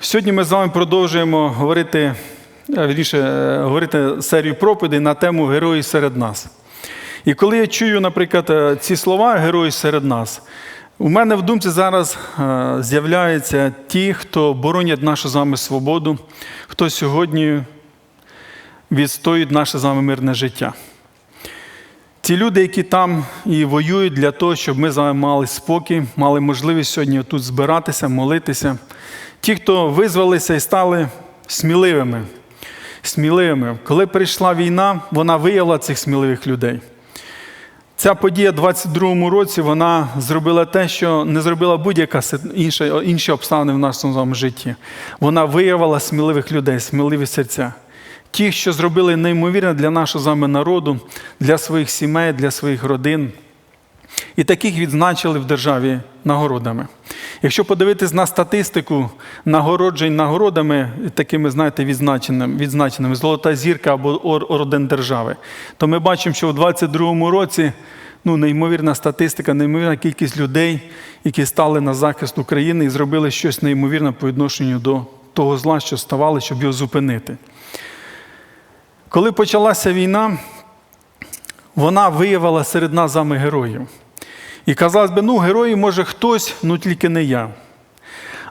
Сьогодні ми з вами продовжуємо говорити, е, вірніше, е, говорити серію проповідей на тему Герої серед нас. І коли я чую, наприклад, е, ці слова Герої серед нас, у мене в думці зараз з'являються ті, хто боронять нашу з вами свободу, хто сьогодні відстоюють наше з вами мирне життя. Ті люди, які там і воюють для того, щоб ми з вами мали спокій, мали можливість сьогодні тут збиратися, молитися. Ті, хто визвалися і стали сміливими. Сміливими. Коли прийшла війна, вона виявила цих сміливих людей. Ця подія в 22-му році вона зробила те, що не зробила будь-яка інша, інші обставини в нашому житті. Вона виявила сміливих людей, сміливі серця. Ті, що зробили неймовірне для нашого з вами народу, для своїх сімей, для своїх родин. І таких відзначили в державі нагородами. Якщо подивитись на статистику нагороджень нагородами, такими, знаєте, відзначеними, відзначеними Золота зірка або ор- орден держави, то ми бачимо, що у 22-му році ну, неймовірна статистика, неймовірна кількість людей, які стали на захист України і зробили щось неймовірне по відношенню до того зла, що ставали, щоб його зупинити. Коли почалася війна, вона виявила серед нас з героїв. І казалось би, ну, герої може хтось, ну тільки не я.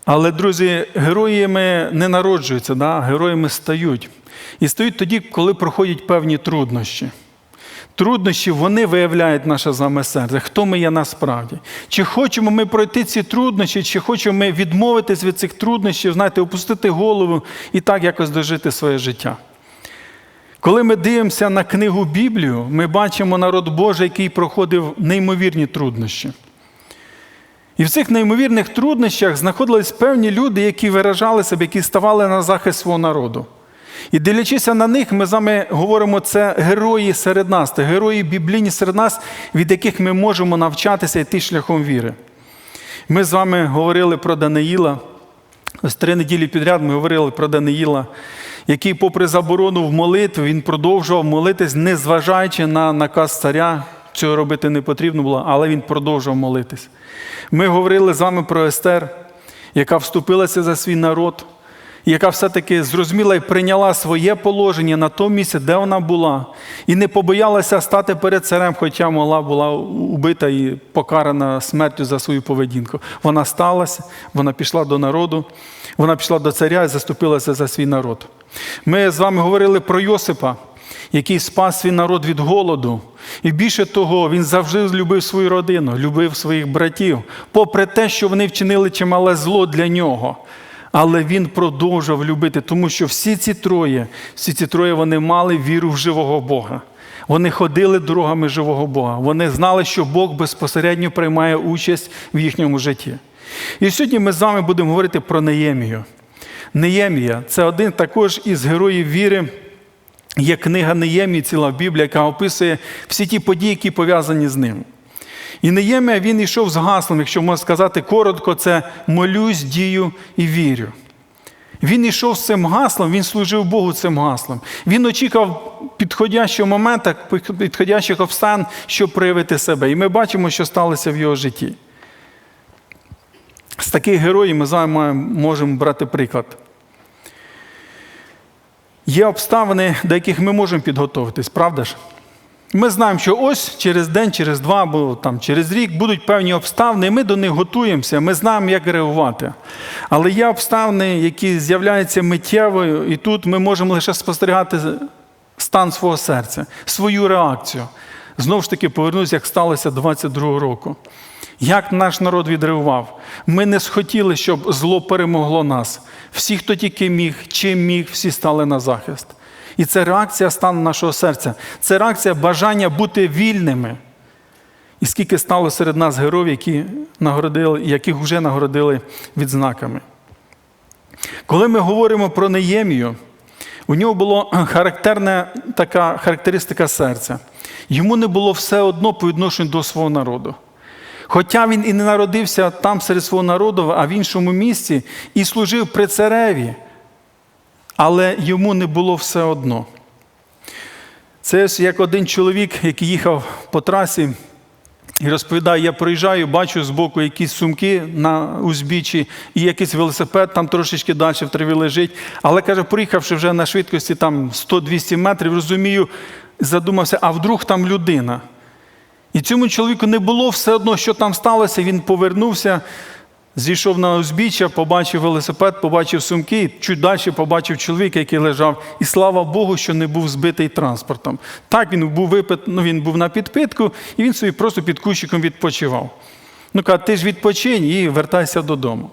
Але, друзі, героями не народжуються, да? героями стають. І стають тоді, коли проходять певні труднощі. Труднощі вони виявляють наше вами серце, хто ми є насправді. Чи хочемо ми пройти ці труднощі, чи хочемо ми відмовитись від цих труднощів, знаєте, опустити голову і так якось дожити своє життя. Коли ми дивимося на книгу Біблію, ми бачимо народ Божий, який проходив неймовірні труднощі. І в цих неймовірних труднощах знаходились певні люди, які виражали себе, які ставали на захист свого народу. І дивлячися на них, ми з вами говоримо, це герої серед нас, це герої біблійні серед нас, від яких ми можемо навчатися йти шляхом віри. Ми з вами говорили про Даниїла. Ось три неділі підряд ми говорили про Даниїла, який, попри заборону в молитві, він продовжував молитись, незважаючи на наказ царя. Цього робити не потрібно було, але він продовжував молитись. Ми говорили з вами про Естер, яка вступилася за свій народ, яка все-таки зрозуміла і прийняла своє положення на тому місці, де вона була, і не побоялася стати перед царем, хоча могла була убита і покарана смертю за свою поведінку. Вона сталася, вона пішла до народу, вона пішла до царя і заступилася за свій народ. Ми з вами говорили про Йосипа, який спас свій народ від голоду. І більше того, він завжди любив свою родину, любив своїх братів, попри те, що вони вчинили чимале зло для нього. Але він продовжував любити, тому що всі ці троє, всі ці троє вони мали віру в живого Бога. Вони ходили дорогами живого Бога. Вони знали, що Бог безпосередньо приймає участь в їхньому житті. І сьогодні ми з вами будемо говорити про Неємію. Неємія це один також із героїв віри. Є книга Неємії, ціла Біблія, яка описує всі ті події, які пов'язані з ним. І Неємія він йшов з гаслом, якщо можна сказати коротко, це молюсь, дію і вірю. Він йшов з цим гаслом, він служив Богу цим гаслом. Він очікував підходящого моменту, підходящих обстан, щоб проявити себе. І ми бачимо, що сталося в його житті. З таких героїв ми з вами можемо брати приклад. Є обставини, до яких ми можемо підготуватись, правда ж? Ми знаємо, що ось через день, через два або там, через рік будуть певні обставини, і ми до них готуємося, ми знаємо, як реагувати. Але є обставини, які з'являються миттєвою, і тут ми можемо лише спостерігати стан свого серця, свою реакцію. Знову ж таки, повернусь, як сталося 22-го року. Як наш народ відреагував? Ми не схотіли, щоб зло перемогло нас. Всі, хто тільки міг, чим міг, всі стали на захист. І це реакція стану нашого серця. Це реакція бажання бути вільними. І скільки стало серед нас героїв, які нагородили, яких вже нагородили відзнаками. Коли ми говоримо про Неємію, у нього була характерна така характеристика серця. Йому не було все одно по відношенню до свого народу. Хоча він і не народився там серед свого народу, а в іншому місці, і служив при цареві, але йому не було все одно. Це ось як один чоловік, який їхав по трасі, І розповідає, я проїжджаю, бачу збоку якісь сумки на узбіччі і якийсь велосипед там трошечки далі в траві лежить. Але каже, приїхавши вже на швидкості там 100-200 метрів, розумію, задумався, а вдруг там людина. І цьому чоловіку не було все одно, що там сталося. Він повернувся, зійшов на узбіччя, побачив велосипед, побачив сумки, чуть далі побачив чоловіка, який лежав. І слава Богу, що не був збитий транспортом. Так він був випит, ну, він був на підпитку, і він собі просто під кущиком відпочивав. Ну каже, ти ж відпочинь і вертайся додому.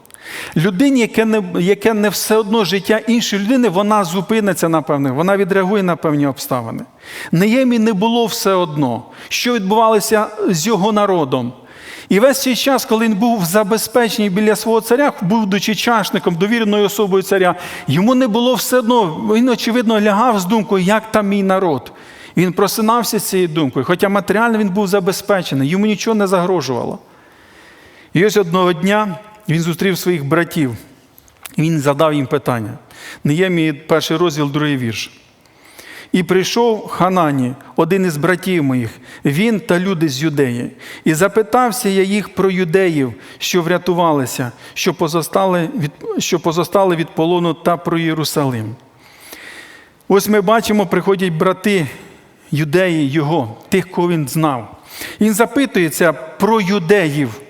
Людині, яке не, яке не все одно життя іншої людини, вона зупиниться на певне, вона відреагує на певні обставини. Неємі не було все одно, що відбувалося з його народом. І весь цей час, коли він був забезпечений біля свого царя, будучи чашником, довіреною особою царя, йому не було все одно, він, очевидно, лягав з думкою, як там мій народ. Він просинався з цією думкою, хоча матеріально він був забезпечений, йому нічого не загрожувало. І ось одного дня він зустрів своїх братів, і він задав їм питання. Неємії перший розділ, другий вірш. І прийшов Ханані, один із братів моїх, він та люди з юдеї. І запитався я їх про юдеїв, що врятувалися, що позостали від, що позостали від полону та про Єрусалим. Ось ми бачимо, приходять брати юдеї його, тих, кого він знав. Він запитується про юдеїв.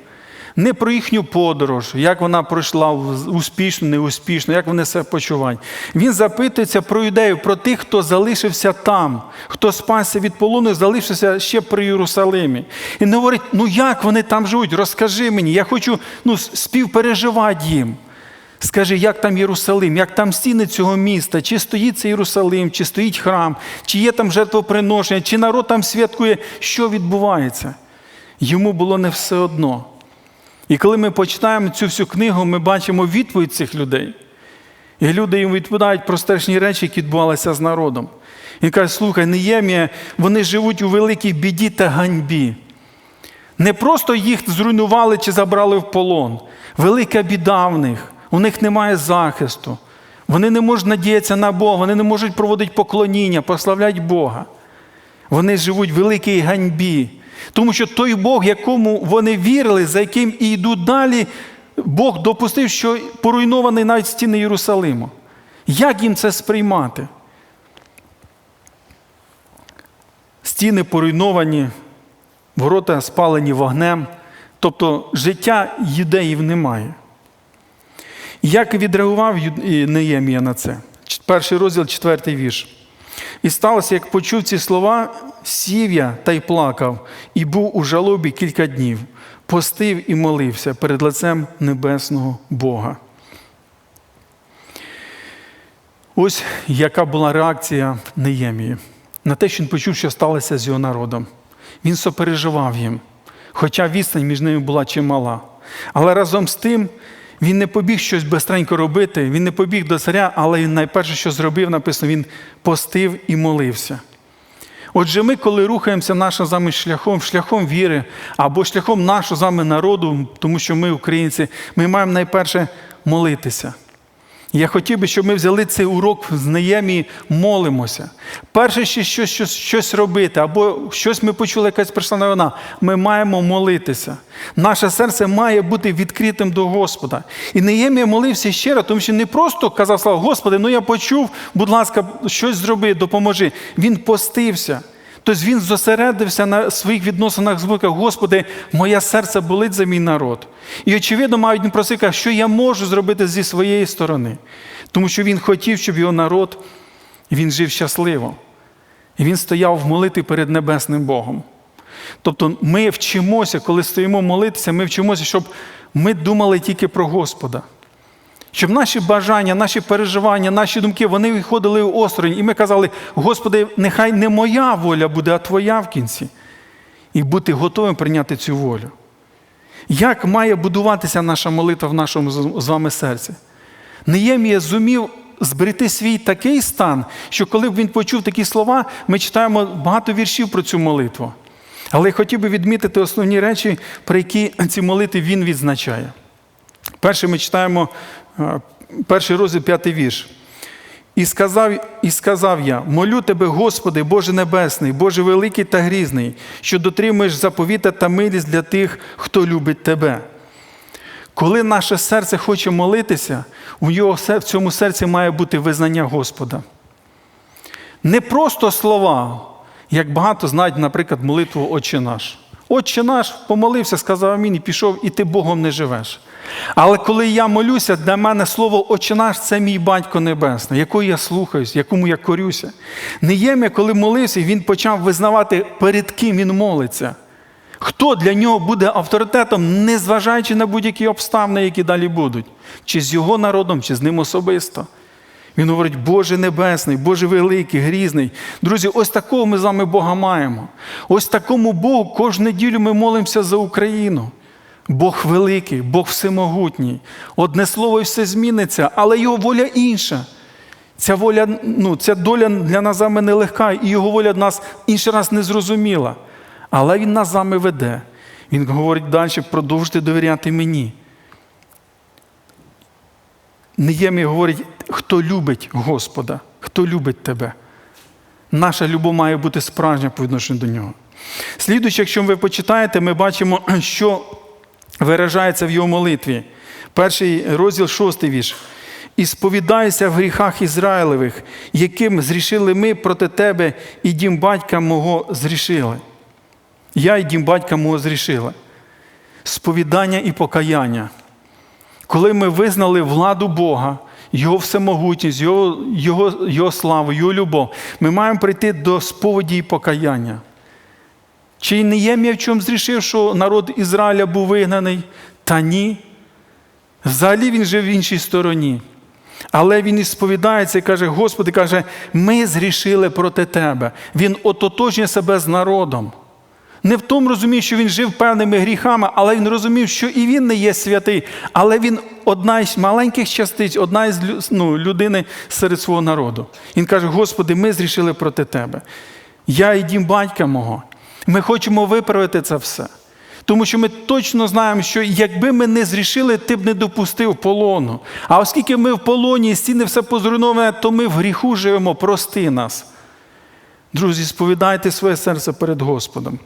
Не про їхню подорож, як вона пройшла успішно, неуспішно, як вони себе почувають. Він запитується про юдеїв, про тих, хто залишився там, хто спасся від полону залишився ще при Єрусалимі. І не говорить, ну як вони там живуть, розкажи мені, я хочу ну, співпереживати їм. Скажи, як там Єрусалим, як там стіни цього міста, чи стоїть цей Єрусалим, чи стоїть храм, чи є там жертвоприношення, чи народ там святкує, що відбувається. Йому було не все одно. І коли ми почитаємо цю всю книгу, ми бачимо відповідь цих людей. І люди їм відповідають про страшні речі, які відбувалися з народом. Він каже, слухай, Неємія, вони живуть у великій біді та ганьбі. Не просто їх зруйнували чи забрали в полон. Велика біда в них, у них немає захисту. Вони не можуть надіятися на Бога, вони не можуть проводити поклоніння, прославляти Бога. Вони живуть в великій ганьбі. Тому що той Бог, якому вони вірили, за яким і йдуть далі, Бог допустив, що поруйнований навіть стіни Єрусалиму. Як їм це сприймати? Стіни поруйновані, ворота спалені вогнем, тобто життя юдеїв немає. Як відреагував Неємія на це? Перший розділ, четвертий вірш. І сталося, як почув ці слова, сів я та й плакав, і був у жалобі кілька днів, постив і молився перед лицем небесного Бога. Ось яка була реакція Неємії на те, що він почув, що сталося з його народом. Він сопереживав їм, хоча відстань між ними була чимала. Але разом з тим він не побіг щось бистренько робити, він не побіг до царя, але він найперше, що зробив, написано, він постив і молився. Отже, ми, коли рухаємося нашим з вами шляхом, шляхом віри або шляхом нашого з вами народу, тому що ми, українці, ми маємо найперше молитися. Я хотів би, щоб ми взяли цей урок з Неємії, молимося. Перше, ще щось, щось, щось робити, або щось ми почули, якась прийшла новина, ми маємо молитися. Наше серце має бути відкритим до Господа. І Неємія молився раз, тому що не просто казав слава Господи, ну я почув, будь ласка, щось зроби, допоможи. Він постився. Тобто він зосередився на своїх відносинах з Богом. Господи, моє серце болить за мій народ. І, очевидно, мають він просити, що я можу зробити зі своєї сторони. Тому що він хотів, щоб його народ він жив щасливо. І він стояв в молитві перед Небесним Богом. Тобто ми вчимося, коли стоїмо молитися, ми вчимося, щоб ми думали тільки про Господа. Щоб наші бажання, наші переживання, наші думки, вони виходили в осторонь. І ми казали, Господи, нехай не моя воля буде, а Твоя в кінці. І бути готовим прийняти цю волю. Як має будуватися наша молитва в нашому з вами серці? Неємія зумів зберегти свій такий стан, що коли б він почув такі слова, ми читаємо багато віршів про цю молитву. Але я хотів би відмітити основні речі, про які ці молитви він відзначає. Перше ми читаємо перший розділ, п'ятий вірш. І сказав, і сказав я: молю тебе, Господи, Боже Небесний, Боже великий та грізний, що дотримуєш заповіта та милість для тих, хто любить тебе. Коли наше серце хоче молитися, у його, в цьому серці має бути визнання Господа. Не просто слова, як багато знають, наприклад, молитву Отче наш. Отче наш помолився, сказав амінь і пішов, і ти Богом не живеш. Але коли я молюся, для мене слово Отче наш це мій батько Небесний, якого я слухаюсь, якому я корюся. Неємія, коли молився, він почав визнавати, перед ким він молиться. Хто для нього буде авторитетом, незважаючи на будь-які обставини, які далі будуть, чи з його народом, чи з ним особисто. Він говорить, Боже Небесний, Боже великий, грізний. Друзі, ось такого ми з вами Бога маємо. Ось такому Богу кожну неділю ми молимося за Україну. Бог великий, Бог всемогутній. Одне слово і все зміниться, але його воля інша. Ця воля, ну, ця доля для нас з вами нелегка, і його воля нас інший раз не зрозуміла. Але він нас з вами веде. Він говорить далі, продовжуйте довіряти мені. Неємі говорить, хто любить Господа, хто любить тебе. Наша любов має бути справжня по відношенню до нього. Слідуючи, якщо ви почитаєте, ми бачимо, що виражається в його молитві. Перший розділ, шостий вірш. І сповідайся в гріхах Ізраїлевих, яким зрішили ми проти тебе, і дім батька мого зрішили. Я і дім батька мого зрішили. Сповідання і покаяння. Коли ми визнали владу Бога, Його всемогутність, Його, Його, Його славу, Його любов, ми маємо прийти до сповіді і покаяння. Чи не є в чому зрішив, що народ Ізраїля був вигнаний? Та ні. Взагалі він жив в іншій стороні. Але він і сповідається і каже: Господи, каже, ми зрішили проти Тебе. Він ототожнює себе з народом. Не в тому розумів, що він жив певними гріхами, але він розумів, що і він не є святий, але він одна із маленьких частиць, одна із ну, людини серед свого народу. Він каже: Господи, ми зрішили проти Тебе. Я і дім батька мого. Ми хочемо виправити це все. Тому що ми точно знаємо, що якби ми не зрішили, ти б не допустив полону. А оскільки ми в полоні стіни все позруйноване, то ми в гріху живемо, прости нас. Друзі, сповідайте своє серце перед Господом.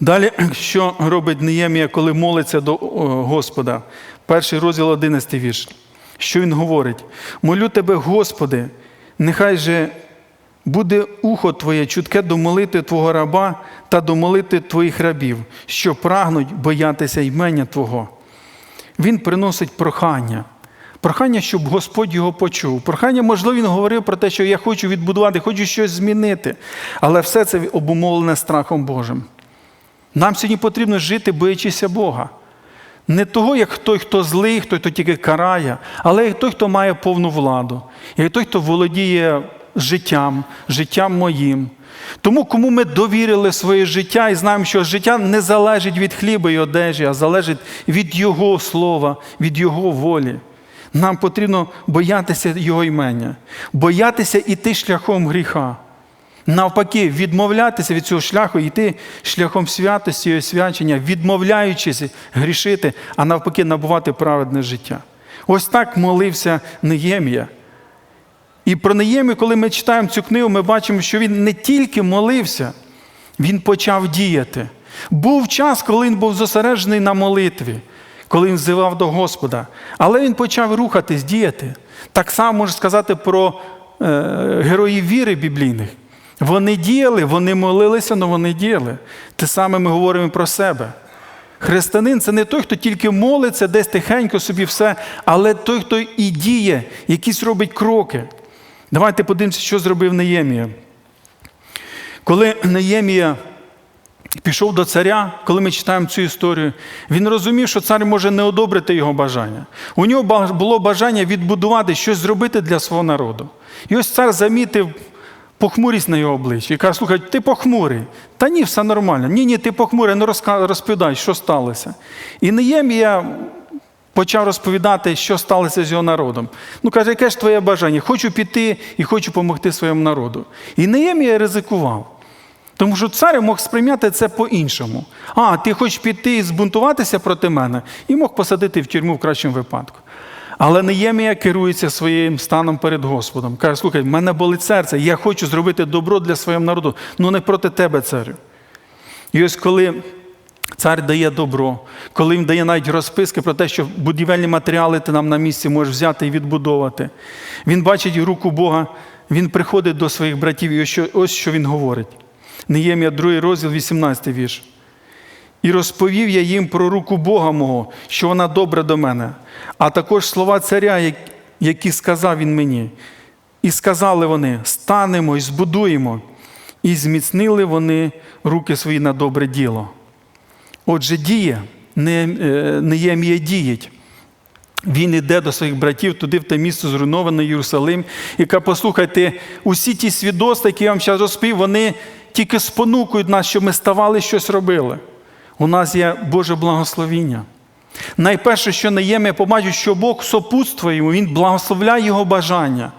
Далі, що робить Неємія, коли молиться до Господа? Перший розділ 11 вірш. Що він говорить? Молю тебе, Господи, нехай же буде ухо Твоє чутке до молити Твого раба та до молити Твоїх рабів, що прагнуть боятися імення Твого. Він приносить прохання. Прохання, щоб Господь його почув. Прохання, можливо, він говорив про те, що я хочу відбудувати, хочу щось змінити. Але все це обумовлене страхом Божим. Нам сьогодні потрібно жити, боячися Бога. Не того, як той, хто злий, хто, тільки карає, але як той, хто має повну владу, як той, хто володіє життям, життям моїм. Тому, кому ми довірили своє життя і знаємо, що життя не залежить від хліба і одежі, а залежить від Його слова, від Його волі. Нам потрібно боятися Його імення, боятися іти шляхом гріха. Навпаки, відмовлятися від цього шляху, йти шляхом святості і освячення, відмовляючись грішити, а навпаки, набувати праведне життя. Ось так молився Неємія. І про Неємію, коли ми читаємо цю книгу, ми бачимо, що він не тільки молився, він почав діяти. Був час, коли він був зосереджений на молитві, коли він взивав до Господа. Але він почав рухатись, діяти. Так само можна сказати про е, героїв віри біблійних. Вони діяли, вони молилися, але вони діяли. Те саме ми говоримо про себе. Християнин це не той, хто тільки молиться, десь тихенько собі все, але той, хто і діє, якісь робить кроки. Давайте подивимося, що зробив Неємія. Коли Неємія пішов до царя, коли ми читаємо цю історію, він розумів, що цар може не одобрити його бажання. У нього було бажання відбудувати щось зробити для свого народу. І ось цар замітив похмурість на його обличчі і каже, слухай, ти похмурий. Та ні, все нормально. Ні, ні, ти похмурий, ну розповідай, що сталося. І Неємія почав розповідати, що сталося з його народом. Ну, каже, яке ж твоє бажання? Хочу піти і хочу допомогти своєму народу. І Неємія ризикував. Тому що цар мог сприйняти це по-іншому. А, ти хочеш піти і збунтуватися проти мене, і мог посадити в тюрму в кращому випадку. Але Неємія керується своїм станом перед Господом. Каже, слухай, в мене болить серце, я хочу зробити добро для свого народу, ну не проти тебе, царю. І ось коли цар дає добро, коли він дає навіть розписки про те, що будівельні матеріали ти нам на місці можеш взяти і відбудовувати, він бачить руку Бога, він приходить до своїх братів, і ось що він говорить. Неємія, 2 розділ, 18 вірш. І розповів я їм про руку Бога мого, що вона добра до мене, а також слова царя, які сказав він мені. І сказали вони: станемо і збудуємо. І зміцнили вони руки свої на добре діло. Отже, діє, не, е, Неємія діють. Він іде до своїх братів туди, в те місце зруйноване Єрусалим, і каже, послухайте, усі ті свідоцтва, які я вам зараз розповів, вони тільки спонукують нас, щоб ми ставали щось робили. У нас є Боже благословіння. Найперше, що Неємія побачив, що Бог сопутствує йому, він благословляє його бажання.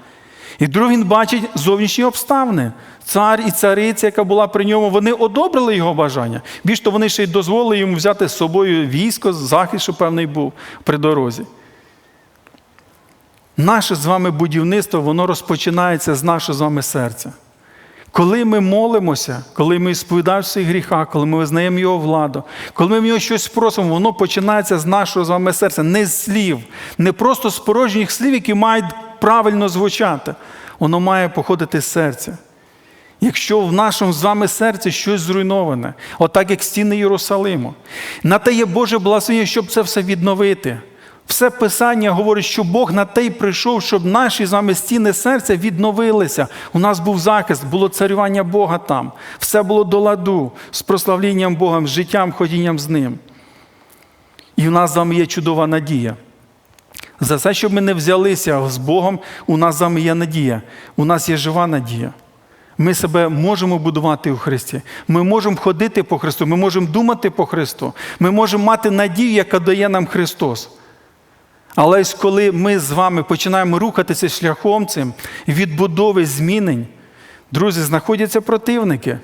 І друге, він бачить зовнішні обставини. Цар і цариця, яка була при ньому, вони одобрили його бажання. Більш то вони ще й дозволили йому взяти з собою військо, захист, що певний був при дорозі. Наше з вами будівництво, воно розпочинається з нашого з вами серця. Коли ми молимося, коли ми сповідаємо свої гріха, коли ми визнаємо Його владу, коли ми в нього щось просимо, воно починається з нашого з вами серця, не з слів, не просто з порожніх слів, які мають правильно звучати. Воно має походити з серця. Якщо в нашому з вами серці щось зруйноване, отак як стіни Єрусалиму, на те є Боже благословення, щоб це все відновити. Все Писання говорить, що Бог на те й прийшов, щоб наші з вами стіни серця відновилися. У нас був захист, було царювання Бога там. Все було до ладу з прославлінням Богом, з життям, ходінням з Ним. І в нас з вами є чудова надія. За все, щоб ми не взялися з Богом, у нас з вами є надія. У нас є жива надія. Ми себе можемо будувати у Христі. Ми можемо ходити по Христу, ми можемо думати по Христу. Ми можемо мати надію, яка дає нам Христос. Але ось коли ми з вами починаємо рухатися шляхом цим відбудови змінень, друзі, знаходяться противники.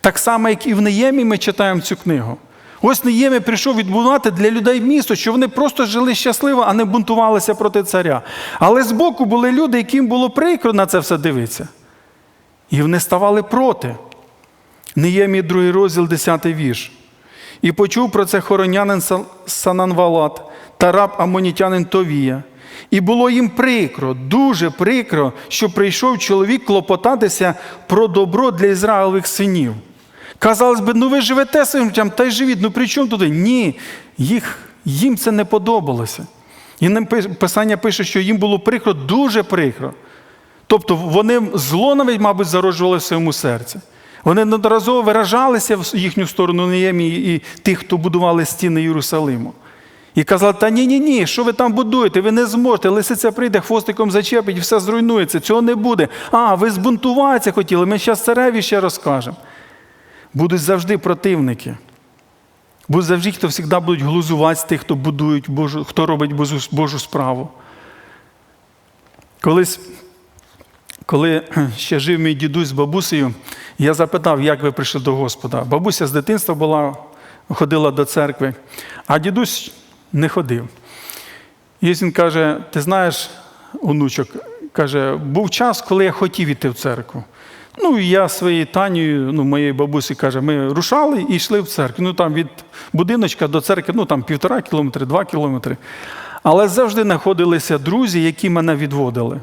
Так само, як і в Неємі ми читаємо цю книгу. Ось Неємі прийшов відбудувати для людей місто, що вони просто жили щасливо, а не бунтувалися проти царя. Але збоку були люди, яким було прикро на це все дивитися. І вони ставали проти. Неємі 2 розділ, 10 вірш. І почув про це хоронянин Са- Сананвалат та раб Амонітянин Товія. І було їм прикро, дуже прикро, що прийшов чоловік клопотатися про добро для Ізраїлевих синів. Казалось би, ну ви живете своїм життям, та й живіть, ну при чому туди? Ні, їх, їм це не подобалося. І нам Писання пише, що їм було прикро, дуже прикро. Тобто вони зло навіть, мабуть, зароджували в своєму серці. Вони неодноразово виражалися в їхню сторону Неємії і тих, хто будували стіни Єрусалиму. І казали, та ні, ні, ні, що ви там будуєте? Ви не зможете. Лисиця прийде, хвостиком зачепить, все зруйнується. Цього не буде. А, ви збунтуватися хотіли, ми зараз цареві ще розкажемо. Будуть завжди противники. Будуть завжди, хто завжди будуть глузувати з тих, хто будують Божу, хто робить Божу, Божу справу. Колись, коли ще жив мій дідусь з бабусею, я запитав, як ви прийшли до Господа. Бабуся з дитинства була, ходила до церкви, а дідусь не ходив. І він каже: ти знаєш, онучок, каже, був час, коли я хотів іти в церкву. Ну, і я своєю Танією, ну, моєї бабусі каже, ми рушали і йшли в церкву. Ну, там від будиночка до церкви, ну там півтора кілометри, два кілометри. Але завжди знаходилися друзі, які мене відводили.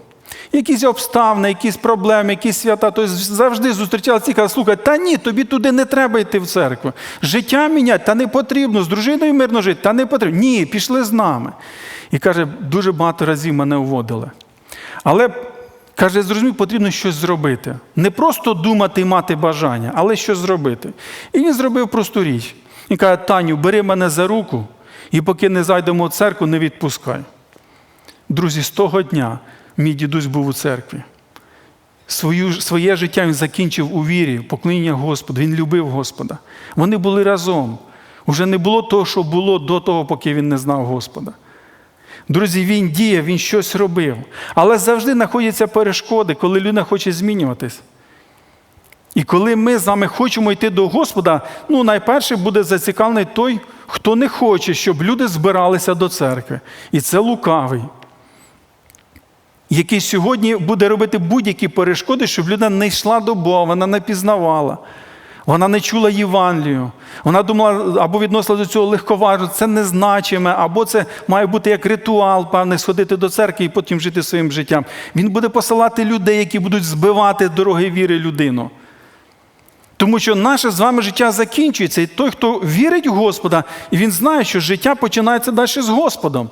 Якісь обставини, якісь проблеми, якісь свята. Тобто завжди зустрічалися і казали, слухай, та ні, тобі туди не треба йти в церкву. Життя міняти, та не потрібно, з дружиною мирно жити, та не потрібно. Ні, пішли з нами. І каже, дуже багато разів мене уводили. Але каже, зрозумів, потрібно щось зробити. Не просто думати і мати бажання, але щось зробити. І він зробив просту річ. Він каже, Таню, бери мене за руку, і поки не зайдемо в церкву, не відпускай. Друзі, з того дня мій дідусь був у церкві. Свою, своє життя він закінчив у вірі, поклоніння Господу. Він любив Господа. Вони були разом. Уже не було того, що було до того, поки він не знав Господа. Друзі, він діяв, він щось робив. Але завжди знаходяться перешкоди, коли людина хоче змінюватись. І коли ми з вами хочемо йти до Господа, ну найперше буде зацікавлений той, хто не хоче, щоб люди збиралися до церкви. І це лукавий. Який сьогодні буде робити будь-які перешкоди, щоб людина не йшла до Бога, вона не пізнавала. Вона не чула Євангелію. Вона думала або відносила до цього легковажно, це незначиме, або це має бути як ритуал, певний, сходити до церкви і потім жити своїм життям. Він буде посилати людей, які будуть збивати дороги віри людину. Тому що наше з вами життя закінчується, і той, хто вірить в Господа, і він знає, що життя починається далі з Господом.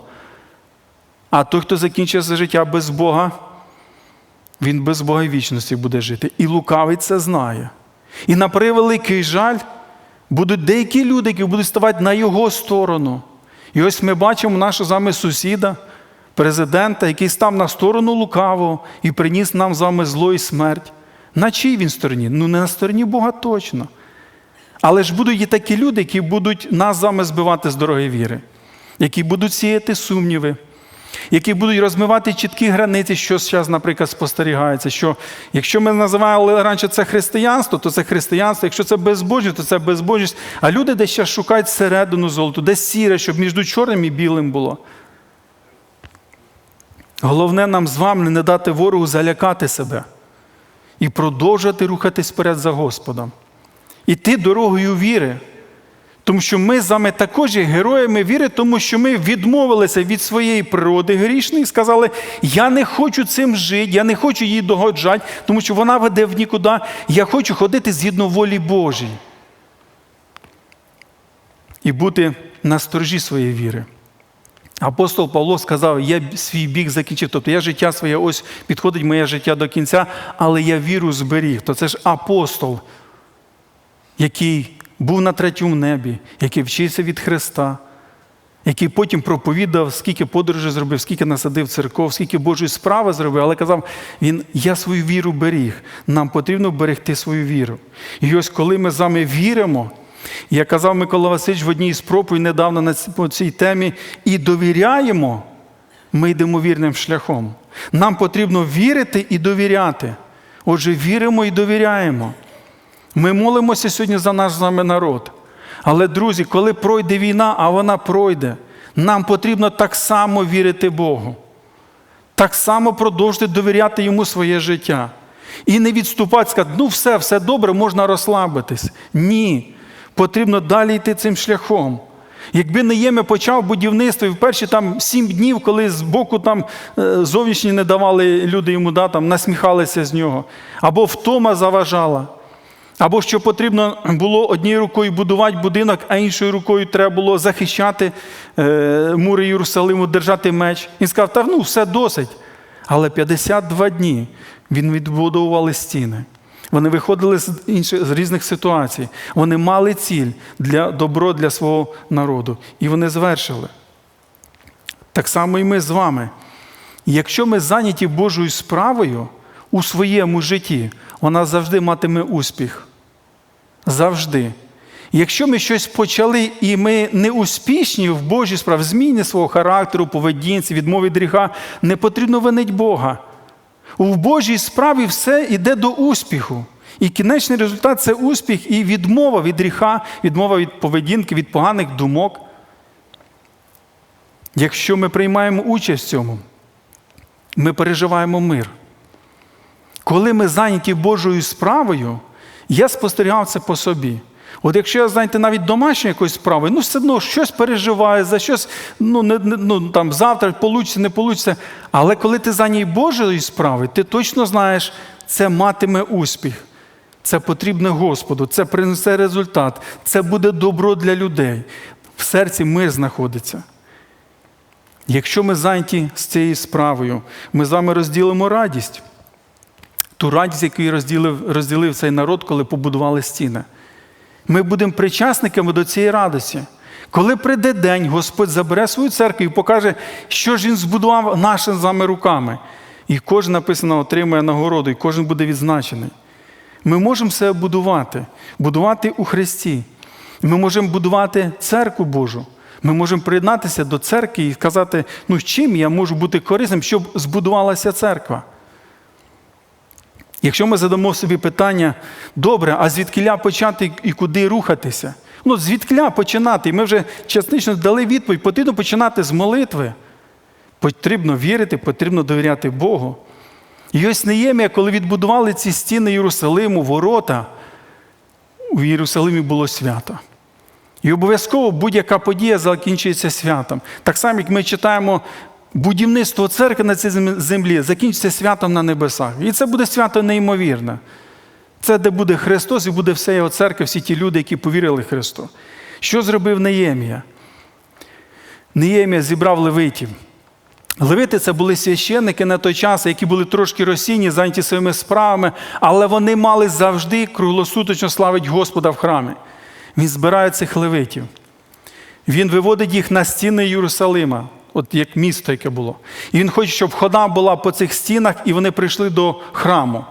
А той, хто закінчує це життя без Бога, він без Бога і вічності буде жити. І лукавий це знає. І на превеликий жаль, будуть деякі люди, які будуть ставати на його сторону. І ось ми бачимо нашого з вами сусіда, президента, який став на сторону лукавого і приніс нам з вами зло і смерть. На чій він стороні? Ну, не на стороні Бога точно. Але ж будуть і такі люди, які будуть нас з вами збивати з дороги віри, які будуть сіяти сумніви, які будуть розмивати чіткі границі, що зараз, наприклад, спостерігається. Що якщо ми називали раніше це християнство, то це християнство, якщо це безбожність, то це безбожність. А люди десь зараз шукають середину золоту, десь сіре, щоб між чорним і білим було. Головне нам з вами не дати ворогу залякати себе і продовжувати рухатись вперед за Господом. Іти дорогою віри. Тому що ми з вами також є героями віри, тому що ми відмовилися від своєї природи грішної і сказали, я не хочу цим жити, я не хочу її догоджати, тому що вона веде в нікуди. Я хочу ходити згідно волі Божій. І бути на сторожі своєї віри. Апостол Павло сказав, я свій бік закінчив. Тобто я життя своє, ось підходить моє життя до кінця, але я віру зберіг. То це ж апостол, який був на третьому небі, який вчився від Христа, який потім проповідав, скільки подорожей зробив, скільки насадив церков, скільки Божої справи зробив, але казав, він, я свою віру беріг. Нам потрібно берегти свою віру. І ось коли ми з вами віримо, я казав Микола Васильович в одній з проповідей недавно на цій темі, і довіряємо, ми йдемо вірним шляхом. Нам потрібно вірити і довіряти. Отже, віримо і довіряємо. Ми молимося сьогодні за наш з вами народ. Але, друзі, коли пройде війна, а вона пройде, нам потрібно так само вірити Богу. Так само продовжити довіряти йому своє життя. І не відступати, сказати, ну все, все добре, можна розслабитись. Ні. Потрібно далі йти цим шляхом. Якби Неєме почав будівництво і в перші там сім днів, коли з боку там е, зовнішні не давали люди йому, да, там, насміхалися з нього, або втома заважала, або що потрібно було однією рукою будувати будинок, а іншою рукою треба було захищати е, мури Єрусалиму, держати меч. Він сказав, та ну все досить. Але 52 дні він відбудовували стіни. Вони виходили з інших з різних ситуацій. Вони мали ціль для добро для свого народу. І вони звершили. Так само і ми з вами. Якщо ми зайняті Божою справою у своєму житті, вона завжди матиме успіх. Завжди. Якщо ми щось почали і ми не успішні в Божій справі, в зміні свого характеру, поведінці, відмові від гріха, не потрібно винить Бога. У Божій справі все йде до успіху. І кінечний результат це успіх і відмова від гріха, відмова від поведінки, від поганих думок. Якщо ми приймаємо участь в цьому, ми переживаємо мир. Коли ми зайняті Божою справою, я спостерігав це по собі. От якщо я знаєте, навіть домашньою якоюсь справою, ну все одно щось переживаю, за щось, ну, не, ну там завтра получиться, не получиться. Але коли ти зайнятий Божою справою, ти точно знаєш, це матиме успіх. Це потрібне Господу, це принесе результат, це буде добро для людей. В серці мир знаходиться. Якщо ми зайняті з цією справою, ми з вами розділимо радість, ту радість, яку розділив, розділив цей народ, коли побудували стіни. Ми будемо причасниками до цієї радості. Коли прийде день, Господь забере свою церкву і покаже, що ж Він збудував нашими з вами руками. І кожен написано отримує нагороду, і кожен буде відзначений. Ми можемо себе будувати, будувати у Христі. Ми можемо будувати церкву Божу. Ми можемо приєднатися до церкви і сказати, ну чим я можу бути корисним, щоб збудувалася церква. Якщо ми задамо собі питання, добре, а звідкиля почати і куди рухатися? Ну, звідкиля починати? І ми вже частично дали відповідь, потрібно починати з молитви. Потрібно вірити, потрібно довіряти Богу. І ось Неємія, коли відбудували ці стіни Єрусалиму, ворота, у Єрусалимі було свято. І обов'язково будь-яка подія закінчується святом. Так само, як ми читаємо, будівництво церкви на цій землі закінчиться святом на небесах. І це буде свято неймовірне. Це де буде Христос і буде вся його церква, всі ті люди, які повірили Христу. Що зробив Неємія? Неємія зібрав левитів. Левити це були священники на той час, які були трошки розсійні, зайняті своїми справами, але вони мали завжди круглосуточно славити Господа в храмі. Він збирає цих левитів. Він виводить їх на стіни Єрусалима, от як місто, яке було. І він хоче, щоб хода була по цих стінах, і вони прийшли до храму.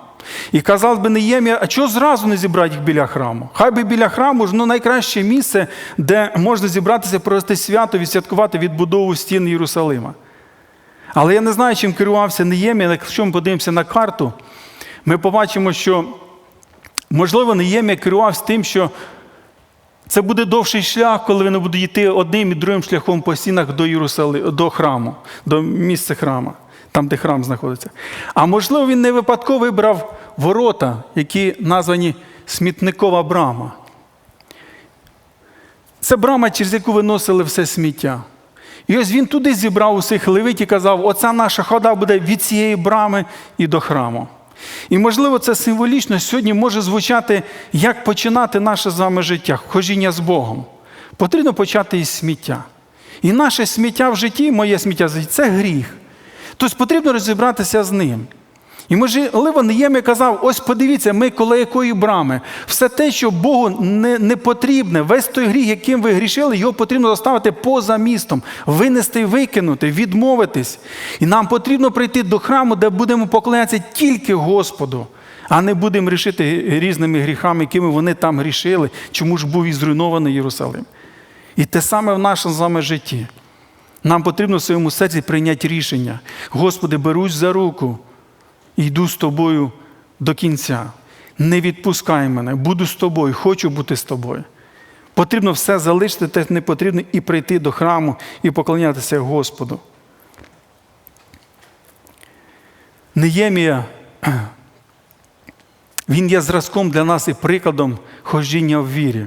І казав би Неємія, а чого зразу не зібрати їх біля храму? Хай би біля храму ж ну, найкраще місце, де можна зібратися, провести свято, відсвяткувати відбудову стін Єрусалима. Але я не знаю, чим керувався Неємія, якщо ми подивимося на карту, ми побачимо, що, можливо, Неємія керувався тим, що це буде довший шлях, коли вони будуть йти одним і другим шляхом по стінах до Єрусали... до храму, до місця храму, там, де храм знаходиться. А можливо, він не випадково вибрав ворота, які названі смітникова брама. Це брама, через яку виносили все сміття. І ось він туди зібрав усіх левит і казав: оця наша хода буде від цієї брами і до храму. І, можливо, це символічно сьогодні може звучати, як починати наше з вами життя, хожіння з Богом. Потрібно почати із сміття. І наше сміття в житті, моє сміття це гріх. Тобто потрібно розібратися з ним. І можливо, Неємія казав: ось подивіться, ми коло якої брами. Все те, що Богу не, не потрібне, весь той гріх, яким ви грішили, його потрібно заставити поза містом, винести викинути, відмовитись. І нам потрібно прийти до храму, де будемо поклонятися тільки Господу, а не будемо рішити різними гріхами, якими вони там грішили, чому ж був і зруйнований Єрусалим. І те саме в нашому з вами житті. Нам потрібно в своєму серці прийняти рішення. Господи, берусь за руку йду з тобою до кінця. Не відпускай мене, буду з тобою, хочу бути з тобою. Потрібно все залишити, те не потрібно, і прийти до храму і поклонятися Господу. Неємія, він є зразком для нас і прикладом ходжіння в вірі.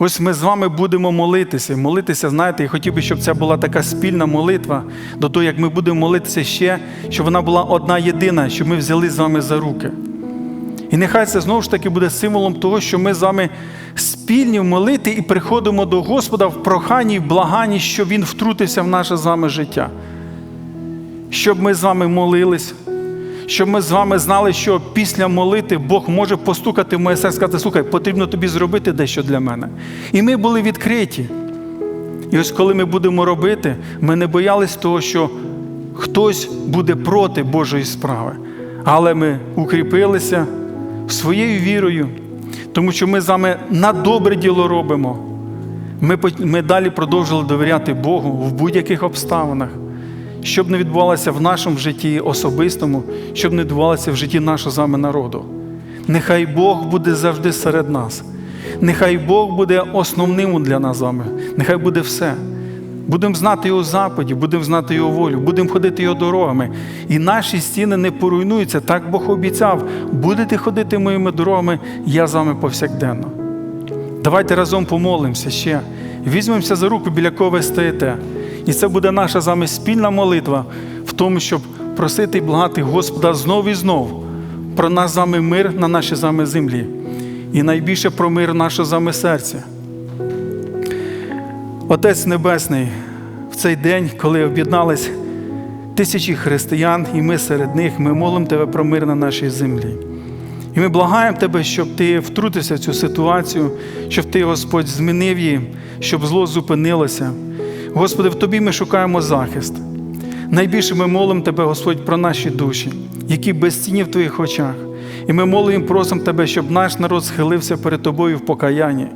Ось ми з вами будемо молитися. Молитися, знаєте, я хотів би, щоб це була така спільна молитва до того, як ми будемо молитися ще, щоб вона була одна єдина, щоб ми взяли з вами за руки. І нехай це знову ж таки буде символом того, що ми з вами спільні молити і приходимо до Господа в проханні, в благанні, щоб Він втрутився в наше з вами життя. Щоб ми з вами молились, щоб ми з вами знали, що після молити Бог може постукати в моє серце сказати, слухай, потрібно тобі зробити дещо для мене. І ми були відкриті. І ось коли ми будемо робити, ми не боялись того, що хтось буде проти Божої справи. Але ми укріпилися своєю вірою, тому що ми з вами на добре діло робимо. Ми, ми далі продовжили довіряти Богу в будь-яких обставинах щоб не відбувалося в нашому житті особистому, щоб не відбувалося в житті нашого з вами народу. Нехай Бог буде завжди серед нас. Нехай Бог буде основним для нас з вами. Нехай буде все. Будемо знати Його заповіді, будемо знати Його волю, будемо ходити Його дорогами. І наші стіни не поруйнуються. Так Бог обіцяв. Будете ходити моїми дорогами, я з вами повсякденно. Давайте разом помолимося ще. Візьмемося за руку, біля кого ви стоїте. І це буде наша з вами спільна молитва в тому, щоб просити і благати Господа знов і знов про нас з вами мир на нашій з вами землі. І найбільше про мир наше з вами серця. Отець Небесний, в цей день, коли об'єднались тисячі християн, і ми серед них, ми молимо Тебе про мир на нашій землі. І ми благаємо Тебе, щоб Ти втрутився в цю ситуацію, щоб Ти, Господь, змінив її, щоб зло зупинилося. Господи, в Тобі ми шукаємо захист. Найбільше ми молимо Тебе, Господь, про наші душі, які безцінні в Твоїх очах. І ми молимо, просимо Тебе, щоб наш народ схилився перед Тобою в покаянні.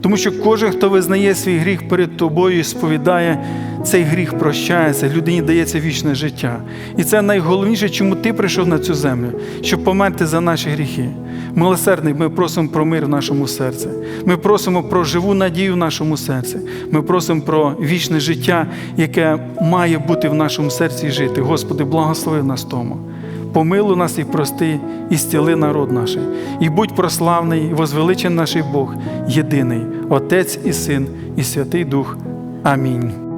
Тому що кожен, хто визнає свій гріх перед Тобою і сповідає, цей гріх прощається, людині дається вічне життя. І це найголовніше, чому ти прийшов на цю землю, щоб померти за наші гріхи. Милосердний, ми просимо про мир в нашому серці. Ми просимо про живу надію в нашому серці. Ми просимо про вічне життя, яке має бути в нашому серці і жити. Господи, благослови нас тому. Помилуй нас і прости, і стіли народ наш. І будь прославний, і возвеличен наш Бог, єдиний, Отець і Син, і Святий Дух. Амінь.